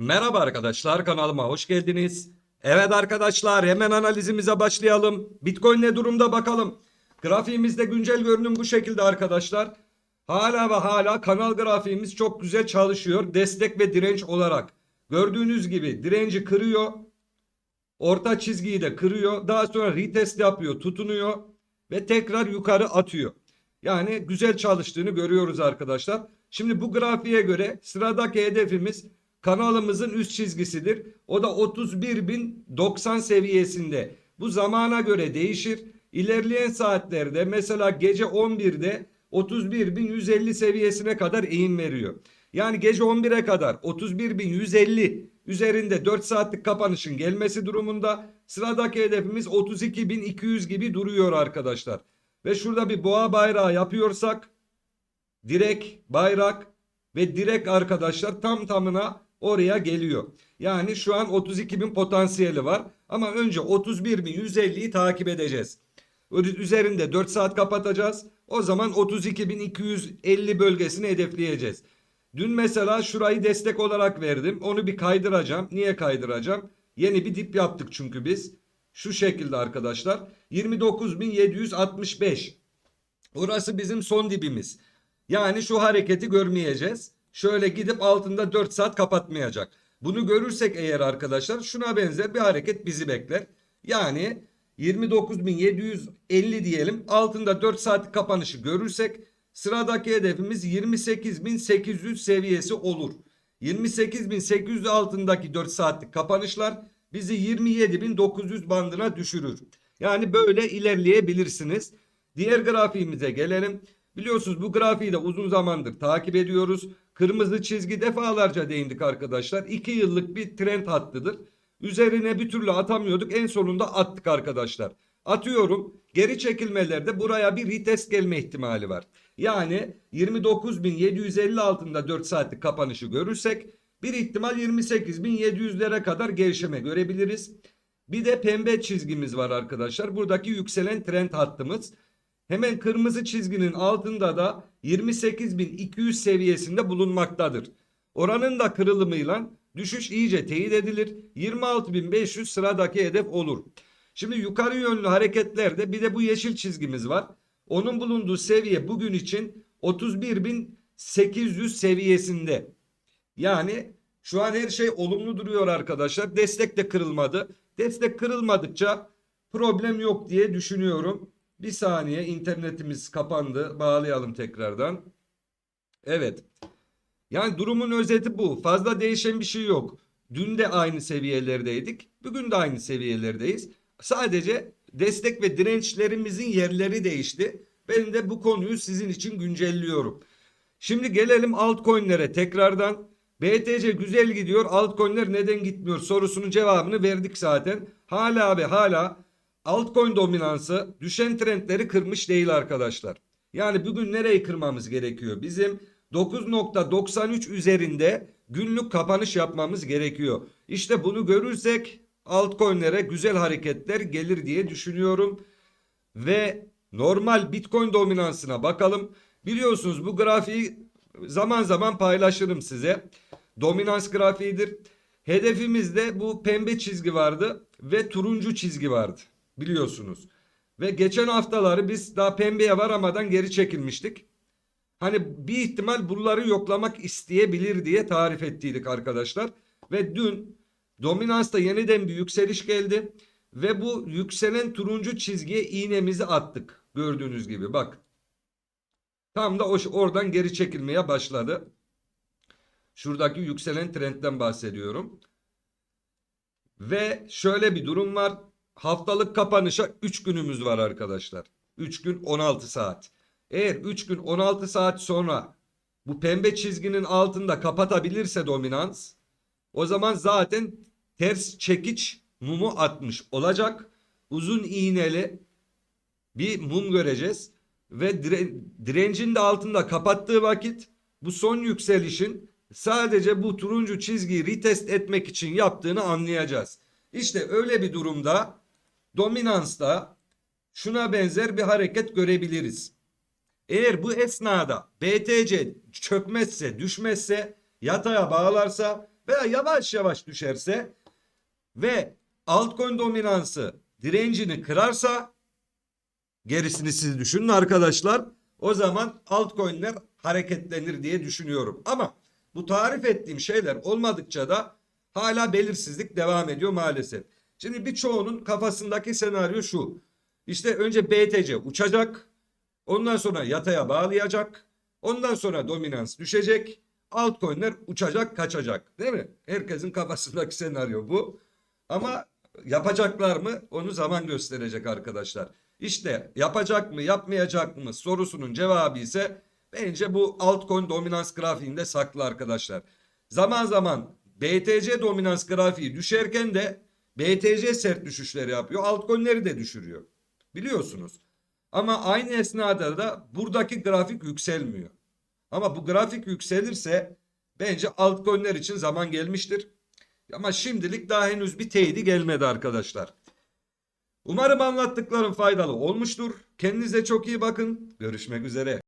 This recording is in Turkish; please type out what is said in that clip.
Merhaba arkadaşlar kanalıma hoş geldiniz. Evet arkadaşlar hemen analizimize başlayalım. Bitcoin ne durumda bakalım. Grafiğimizde güncel görünüm bu şekilde arkadaşlar. Hala ve hala kanal grafiğimiz çok güzel çalışıyor. Destek ve direnç olarak. Gördüğünüz gibi direnci kırıyor. Orta çizgiyi de kırıyor. Daha sonra retest yapıyor, tutunuyor ve tekrar yukarı atıyor. Yani güzel çalıştığını görüyoruz arkadaşlar. Şimdi bu grafiğe göre sıradaki hedefimiz kanalımızın üst çizgisidir. O da 31.090 seviyesinde. Bu zamana göre değişir. İlerleyen saatlerde mesela gece 11'de 31.150 seviyesine kadar eğim veriyor. Yani gece 11'e kadar 31.150 üzerinde 4 saatlik kapanışın gelmesi durumunda sıradaki hedefimiz 32.200 gibi duruyor arkadaşlar. Ve şurada bir boğa bayrağı yapıyorsak direk, bayrak ve direk arkadaşlar tam tamına oraya geliyor. Yani şu an 32.000 potansiyeli var ama önce 31.150'yi takip edeceğiz. Üzerinde 4 saat kapatacağız. O zaman 32.250 bölgesini hedefleyeceğiz. Dün mesela şurayı destek olarak verdim. Onu bir kaydıracağım. Niye kaydıracağım? Yeni bir dip yaptık çünkü biz. Şu şekilde arkadaşlar. 29.765. Orası bizim son dibimiz. Yani şu hareketi görmeyeceğiz. Şöyle gidip altında 4 saat kapatmayacak. Bunu görürsek eğer arkadaşlar şuna benzer bir hareket bizi bekler. Yani 29.750 diyelim. Altında 4 saat kapanışı görürsek sıradaki hedefimiz 28.800 seviyesi olur. 28.800 altındaki 4 saatlik kapanışlar bizi 27.900 bandına düşürür. Yani böyle ilerleyebilirsiniz. Diğer grafiğimize gelelim. Biliyorsunuz bu grafiği de uzun zamandır takip ediyoruz. Kırmızı çizgi defalarca değindik arkadaşlar. 2 yıllık bir trend hattıdır. Üzerine bir türlü atamıyorduk. En sonunda attık arkadaşlar. Atıyorum. Geri çekilmelerde buraya bir retest gelme ihtimali var. Yani 29.750 altında 4 saatlik kapanışı görürsek bir ihtimal 28.700'lere kadar gevşeme görebiliriz. Bir de pembe çizgimiz var arkadaşlar. Buradaki yükselen trend hattımız. Hemen kırmızı çizginin altında da 28.200 seviyesinde bulunmaktadır. Oranın da kırılımıyla düşüş iyice teyit edilir. 26.500 sıradaki hedef olur. Şimdi yukarı yönlü hareketlerde bir de bu yeşil çizgimiz var. Onun bulunduğu seviye bugün için 31.800 seviyesinde. Yani şu an her şey olumlu duruyor arkadaşlar. Destek de kırılmadı. Destek kırılmadıkça problem yok diye düşünüyorum. Bir saniye internetimiz kapandı. Bağlayalım tekrardan. Evet. Yani durumun özeti bu. Fazla değişen bir şey yok. Dün de aynı seviyelerdeydik. Bugün de aynı seviyelerdeyiz. Sadece destek ve dirençlerimizin yerleri değişti. Ben de bu konuyu sizin için güncelliyorum. Şimdi gelelim altcoin'lere tekrardan. BTC güzel gidiyor. Altcoin'ler neden gitmiyor sorusunun cevabını verdik zaten. Hala ve hala altcoin dominansı düşen trendleri kırmış değil arkadaşlar. Yani bugün nereyi kırmamız gerekiyor? Bizim 9.93 üzerinde günlük kapanış yapmamız gerekiyor. İşte bunu görürsek altcoin'lere güzel hareketler gelir diye düşünüyorum. Ve normal Bitcoin dominansına bakalım. Biliyorsunuz bu grafiği zaman zaman paylaşırım size. Dominans grafiğidir. Hedefimizde bu pembe çizgi vardı ve turuncu çizgi vardı. Biliyorsunuz. Ve geçen haftaları biz daha pembeye varamadan geri çekilmiştik. Hani bir ihtimal bunları yoklamak isteyebilir diye tarif ettiydik arkadaşlar. Ve dün dominansta yeniden bir yükseliş geldi. Ve bu yükselen turuncu çizgiye iğnemizi attık. Gördüğünüz gibi bak. Tam da oradan geri çekilmeye başladı. Şuradaki yükselen trendten bahsediyorum. Ve şöyle bir durum var. Haftalık kapanışa 3 günümüz var arkadaşlar. 3 gün 16 saat. Eğer 3 gün 16 saat sonra bu pembe çizginin altında kapatabilirse dominans o zaman zaten ters çekiç mumu atmış olacak. Uzun iğneli bir mum göreceğiz ve dire, direncin de altında kapattığı vakit bu son yükselişin sadece bu turuncu çizgiyi retest etmek için yaptığını anlayacağız. İşte öyle bir durumda dominansta şuna benzer bir hareket görebiliriz. Eğer bu esnada BTC çökmezse, düşmezse, yataya bağlarsa veya yavaş yavaş düşerse ve altcoin dominansı direncini kırarsa gerisini siz düşünün arkadaşlar. O zaman altcoin'ler hareketlenir diye düşünüyorum. Ama bu tarif ettiğim şeyler olmadıkça da hala belirsizlik devam ediyor maalesef. Şimdi birçoğunun kafasındaki senaryo şu. İşte önce BTC uçacak. Ondan sonra yataya bağlayacak. Ondan sonra dominans düşecek. Altcoin'ler uçacak, kaçacak. Değil mi? Herkesin kafasındaki senaryo bu. Ama yapacaklar mı? Onu zaman gösterecek arkadaşlar. İşte yapacak mı, yapmayacak mı sorusunun cevabı ise bence bu altcoin dominans grafiğinde saklı arkadaşlar. Zaman zaman BTC dominans grafiği düşerken de BTC sert düşüşleri yapıyor. Altcoin'leri de düşürüyor. Biliyorsunuz. Ama aynı esnada da buradaki grafik yükselmiyor. Ama bu grafik yükselirse bence altcoin'ler için zaman gelmiştir. Ama şimdilik daha henüz bir teyidi gelmedi arkadaşlar. Umarım anlattıklarım faydalı olmuştur. Kendinize çok iyi bakın. Görüşmek üzere.